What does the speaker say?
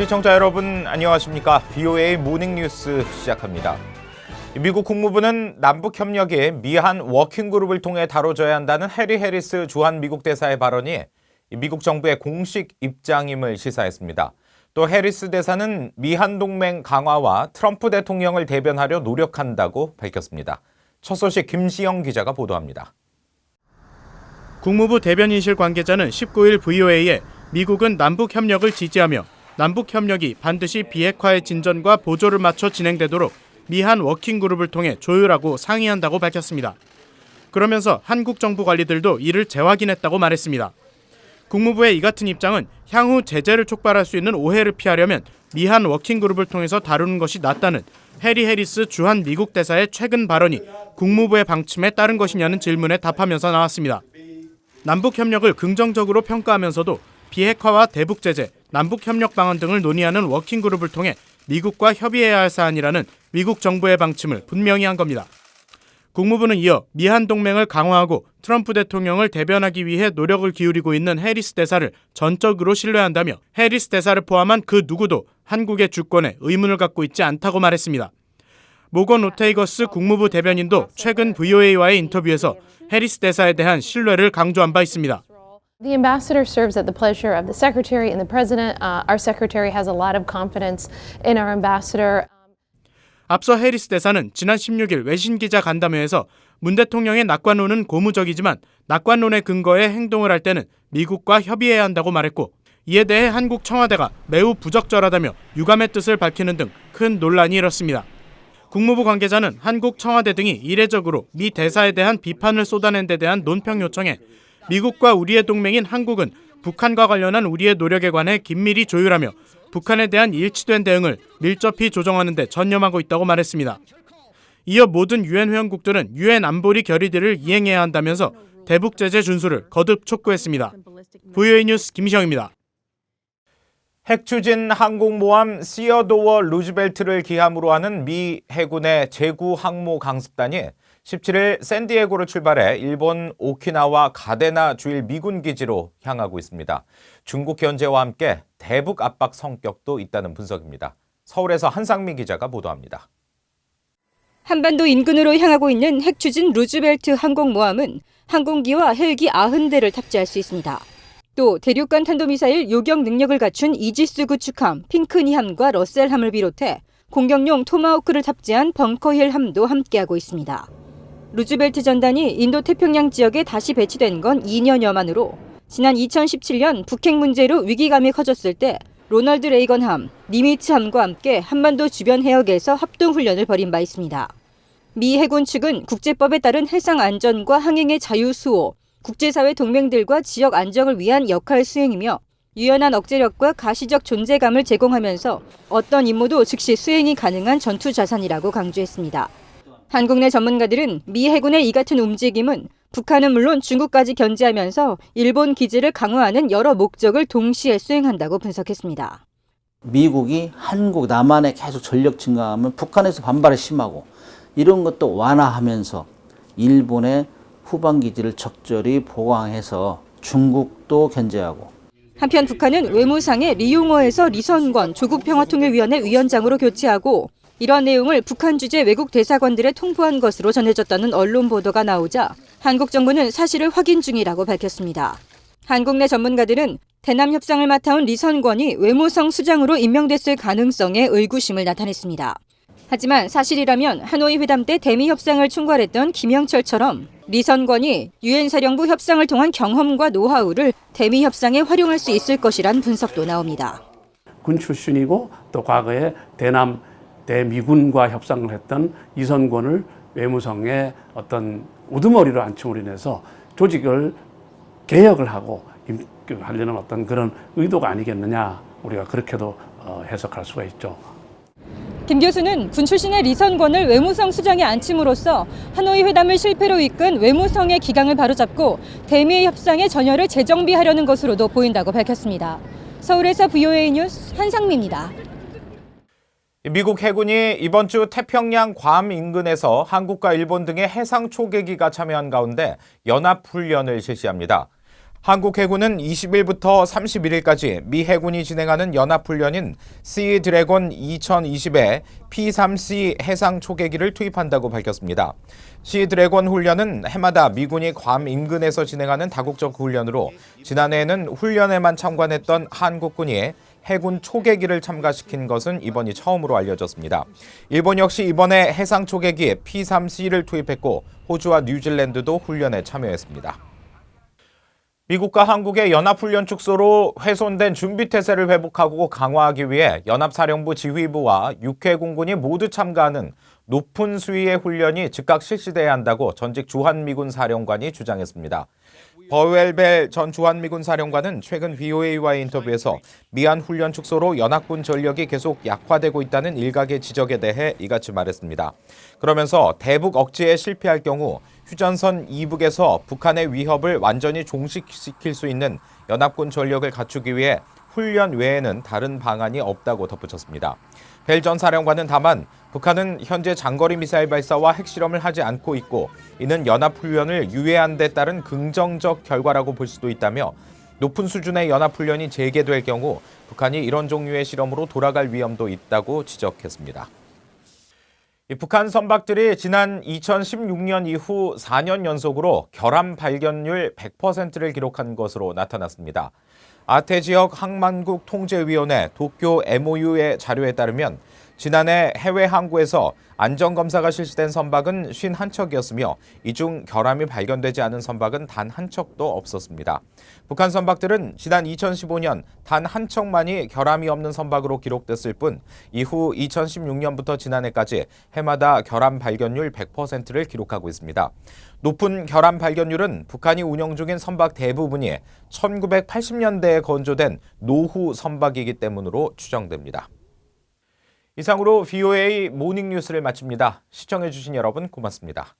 시청자 여러분 안녕하십니까? VOA 모닝 뉴스 시작합니다. 미국 국무부는 남북 협력이 미한 워킹 그룹을 통해 다뤄져야 한다는 해리 해리스 주한 미국 대사의 발언이 미국 정부의 공식 입장임을 시사했습니다. 또 해리스 대사는 미한 동맹 강화와 트럼프 대통령을 대변하려 노력한다고 밝혔습니다. 첫 소식 김시영 기자가 보도합니다. 국무부 대변인실 관계자는 19일 VOA에 미국은 남북 협력을 지지하며 남북 협력이 반드시 비핵화의 진전과 보조를 맞춰 진행되도록 미한 워킹 그룹을 통해 조율하고 상의한다고 밝혔습니다. 그러면서 한국 정부 관리들도 이를 재확인했다고 말했습니다. 국무부의 이 같은 입장은 향후 제재를 촉발할 수 있는 오해를 피하려면 미한 워킹 그룹을 통해서 다루는 것이 낫다는 해리 해리스 주한 미국 대사의 최근 발언이 국무부의 방침에 따른 것이냐는 질문에 답하면서 나왔습니다. 남북 협력을 긍정적으로 평가하면서도 비핵화와 대북 제재, 남북 협력 방안 등을 논의하는 워킹 그룹을 통해 미국과 협의해야 할 사안이라는 미국 정부의 방침을 분명히 한 겁니다. 국무부는 이어 미한 동맹을 강화하고 트럼프 대통령을 대변하기 위해 노력을 기울이고 있는 해리스 대사를 전적으로 신뢰한다며 해리스 대사를 포함한 그 누구도 한국의 주권에 의문을 갖고 있지 않다고 말했습니다. 모건 로테이거스 국무부 대변인도 최근 VOA와의 인터뷰에서 해리스 대사에 대한 신뢰를 강조한 바 있습니다. The ambassador serves at the pleasure of the secretary and the president. Uh, our secretary has a lot of confidence in our ambassador. 앞서 해리스 대사는 지난 16일 외신 기자 간담회에서 문 대통령의 낙관론은 고무적이지만 낙관론의 근거에 행동을 할 때는 미국과 협의해야 한다고 말했고 이에 대해 한국 청와대가 매우 부적절하다며 유감의 뜻을 밝히는 등 큰 논란이 일었습니다. 국무부 관계자는 한국 청와대 등이 이례적으로 미 대사에 대한 비판을 쏟아낸 데 대한 논평 요청에 미국과 우리의 동맹인 한국은 북한과 관련한 우리의 노력에 관해 긴밀히 조율하며 북한에 대한 일치된 대응을 밀접히 조정하는 데 전념하고 있다고 말했습니다. 이어 모든 유엔 회원국들은 유엔 안보리 결의들을 이행해야 한다면서 대북 제재 준수를 거듭 촉구했습니다. VOA 뉴스 김시영입니다. 핵 추진 항공모함 시어도어 루즈벨트를 기함으로 하는 미 해군의 제구 항모 강습단이 17일 샌디에고로 출발해 일본 오키나와 가데나 주일 미군 기지로 향하고 있습니다. 중국 견제와 함께 대북 압박 성격도 있다는 분석입니다. 서울에서 한상민 기자가 보도합니다. 한반도 인근으로 향하고 있는 핵 추진 루즈벨트 항공모함은 항공기와 헬기 90대를 탑재할 수 있습니다. 또 대륙간 탄도미사일 요격 능력을 갖춘 이지스 구축함 핑크니함과 러셀함을 비롯해 공격용 토마호크를 탑재한 벙커힐 함도 함께하고 있습니다. 루즈벨트 전단이 인도 태평양 지역에 다시 배치된 건 2년여 만으로 지난 2017년 북핵 문제로 위기감이 커졌을 때 로널드 레이건함, 니미츠함과 함께 한반도 주변 해역에서 합동 훈련을 벌인 바 있습니다. 미 해군 측은 국제법에 따른 해상 안전과 항행의 자유 수호, 국제사회 동맹들과 지역 안정을 위한 역할 수행이며 유연한 억제력과 가시적 존재감을 제공하면서 어떤 임무도 즉시 수행이 가능한 전투 자산이라고 강조했습니다. 한국 내 전문가들은 미 해군의 이 같은 움직임은 북한은 물론 중국까지 견제하면서 일본 기지를 강화하는 여러 목적을 동시에 수행한다고 분석했습니다. 미국이 한국 남한에 계속 전력 증강하면 북한에서 반발이 심하고 이런 것도 완화하면서 일본의 후방 기지를 적절히 보강해서 중국도 견제하고 한편 북한은 외무상의 리용호에서 리선권 조국평화통일위원회 위원장으로 교체하고 이런 내용을 북한 주재 외국 대사관들에 통보한 것으로 전해졌다는 언론 보도가 나오자 한국 정부는 사실을 확인 중이라고 밝혔습니다. 한국 내 전문가들은 대남 협상을 맡아온 리선권이 외무성 수장으로 임명됐을 가능성에 의구심을 나타냈습니다. 하지만 사실이라면 하노이 회담 때 대미 협상을 총괄했던 김영철처럼 리선권이 유엔 사령부 협상을 통한 경험과 노하우를 대미 협상에 활용할 수 있을 것이란 분석도 나옵니다. 군 출신이고 또 과거에 대남 대미군과 협상을 했던 이선권을 외무성의 어떤 우두머리로 앉힘으로 인해서 조직을 개혁을 하고 임- 그 하려는 어떤 그런 의도가 아니겠느냐 우리가 그렇게도 어, 해석할 수가 있죠. 김 교수는 군 출신의 리선권을 외무성 수장에 앉힘으로써 하노이 회담을 실패로 이끈 외무성의 기강을 바로잡고 대미 협상의 전열을 재정비하려는 것으로도 보인다고 밝혔습니다. 서울에서 VOA 뉴스 한상미입니다. 미국 해군이 이번 주 태평양 괌 인근에서 한국과 일본 등의 해상 초계기가 참여한 가운데 연합 훈련을 실시합니다. 한국 해군은 20일부터 31일까지 미 해군이 진행하는 연합훈련인 시 드래곤 2020에 P-3C 해상 초계기를 투입한다고 밝혔습니다. 시 드래곤 훈련은 해마다 미군이 괌 인근에서 진행하는 다국적 훈련으로 지난해에는 훈련에만 참관했던 한국군이 해군 초계기를 참가시킨 것은 이번이 처음으로 알려졌습니다. 일본 역시 이번에 해상 초계기 P-3C를 투입했고 호주와 뉴질랜드도 훈련에 참여했습니다. 미국과 한국의 연합훈련 축소로 훼손된 준비태세를 회복하고 강화하기 위해 연합사령부 지휘부와 육해 공군이 모두 참가하는 높은 수위의 훈련이 즉각 실시돼야 한다고 전직 주한미군 사령관이 주장했습니다. 버웰벨 전 주한미군 사령관은 최근 VOA와의 인터뷰에서 미한 훈련 축소로 연합군 전력이 계속 약화되고 있다는 일각의 지적에 대해 이같이 말했습니다. 그러면서 대북 억제에 실패할 경우 휴전선 이북에서 북한의 위협을 완전히 종식시킬 수 있는 연합군 전력을 갖추기 위해 훈련 외에는 다른 방안이 없다고 덧붙였습니다. 벨 전 사령관은 다만 북한은 현재 장거리 미사일 발사와 핵실험을 하지 않고 있고 이는 연합훈련을 유예한 데 따른 긍정적 결과라고 볼 수도 있다며 높은 수준의 연합훈련이 재개될 경우 북한이 이런 종류의 실험으로 돌아갈 위험도 있다고 지적했습니다. 이 북한 선박들이 지난 2016년 이후 4년 연속으로 결함 발견율 100%를 기록한 것으로 나타났습니다. 아태 지역 항만국 통제위원회 도쿄 MOU의 자료에 따르면 지난해 해외 항구에서 안전검사가 실시된 선박은 51척이었으며 이 중 결함이 발견되지 않은 선박은 단 한 척도 없었습니다. 북한 선박들은 지난 2015년 단 한 척만이 결함이 없는 선박으로 기록됐을 뿐 이후 2016년부터 지난해까지 해마다 결함 발견율 100%를 기록하고 있습니다. 높은 결함 발견율은 북한이 운영 중인 선박 대부분이 1980년대에 건조된 노후 선박이기 때문으로 추정됩니다. 이상으로 VOA 모닝 뉴스를 마칩니다. 시청해주신 여러분 고맙습니다.